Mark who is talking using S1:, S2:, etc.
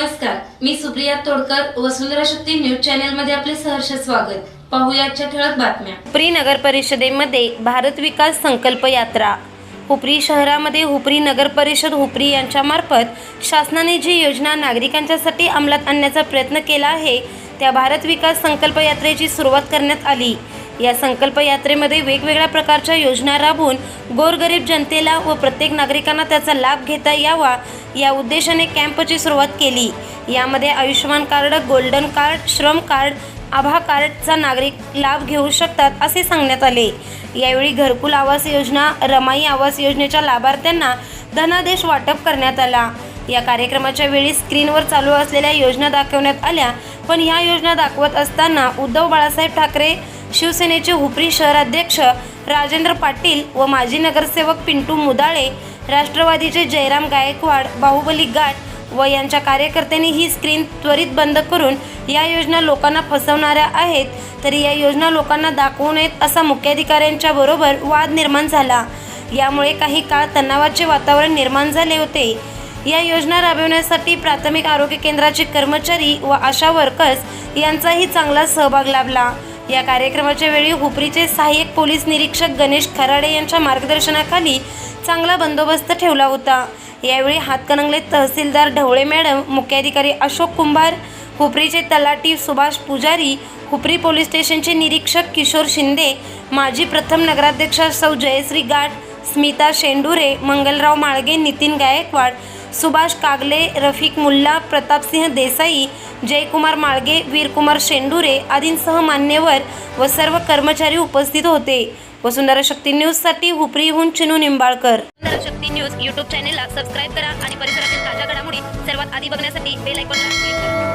S1: नमस्कार मी सुप्रिया तोडकर वसुंधरा शक्ती न्यूज चॅनलमध्ये आपले सहर्ष स्वागत. पाहुयाच्या ठळक बातम्या.
S2: हुपरी नगर परिषदेमध्ये भारत विकास संकल्प यात्रा. हुपरी शहरामध्ये हुपरी नगर परिषद हुपरी यांच्यामार्फत शासनाने जी योजना नागरिकांच्यासाठी अंमलात आणण्याचा प्रयत्न केला आहे त्या भारत विकास संकल्प यात्रेची सुरुवात करण्यात आली. या संकल्प यात्रेमध्ये वेगवेगळ्या प्रकारच्या योजना राबवून गोरगरीब जनतेला व प्रत्येक नागरिकांना त्याचा लाभ घेता यावा या उद्देशाने कॅम्पची सुरुवात केली. यामध्ये Ayushman card golden card Shram card आभा कार्डचा नागरिक लाभ घेऊ शकतात असे सांगण्यात आले. यावेळी घरकुल आवास योजना रमाई आवास योजनेच्या लाभार्थ्यांना धनादेश वाटप करण्यात आला. या कार्यक्रमाच्या वेळी स्क्रीनवर चालू असलेल्या योजना दाखवण्यात आल्या पण ह्या योजना दाखवत असताना उद्धव बाळासाहेब ठाकरे शिवसेनेचे हुपरी शहराध्यक्ष राजेंद्र पाटील व माजी नगरसेवक पिंटू मुदाळे राष्ट्रवादीचे जयराम गायकवाड बाहुबली गाठ व यांच्या कार्यकर्त्यांनी ही स्क्रीन त्वरित बंद करून या योजना लोकांना फसवणाऱ्या आहेत तरी या योजना लोकांना दाखवू नयेत असा मुख्याधिकाऱ्यांच्या बरोबर वाद निर्माण झाला. यामुळे काही काळ तणावाचे वातावरण निर्माण झाले होते. या योजना राबविण्यासाठी प्राथमिक आरोग्य केंद्राचे कर्मचारी व आशा वर्कर्स यांचाही चांगला सहभाग लाभला. या कार्यक्रमाच्या वेळी हुपरीचे सहाय्यक पोलीस निरीक्षक गणेश खराडे यांच्या मार्गदर्शनाखाली चांगला बंदोबस्त ठेवला होता. यावेळी हातकणंगले तहसीलदार ढवळे मॅडम मुख्याधिकारी अशोक कुंभार हुपरीचे तलाटी सुभाष पुजारी हुपरी पोलीस स्टेशनचे निरीक्षक किशोर शिंदे माजी प्रथम नगराध्यक्षा सौ जयश्री गाठ स्मिता शेंडुरे मंगलराव माळगे नितीन गायकवाड सुभाष कागले रफिक मुल्ला प्रतापसिंह देसाई जयकुमार माळगे वीरकुमार शेंडुरे आदींसह मान्यवर व सर्व कर्मचारी उपस्थित होते. वसुंधरा शक्ती न्यूजसाठी हुपरीहून चिनू निंबाळकर. शक्ती न्यूज यूट्यूब चॅनेलला सबस्क्राईब करा आणि परिसरातील ताज्या घडामोडी सर्वात आधी बघण्यासाठी बेल आयकॉनला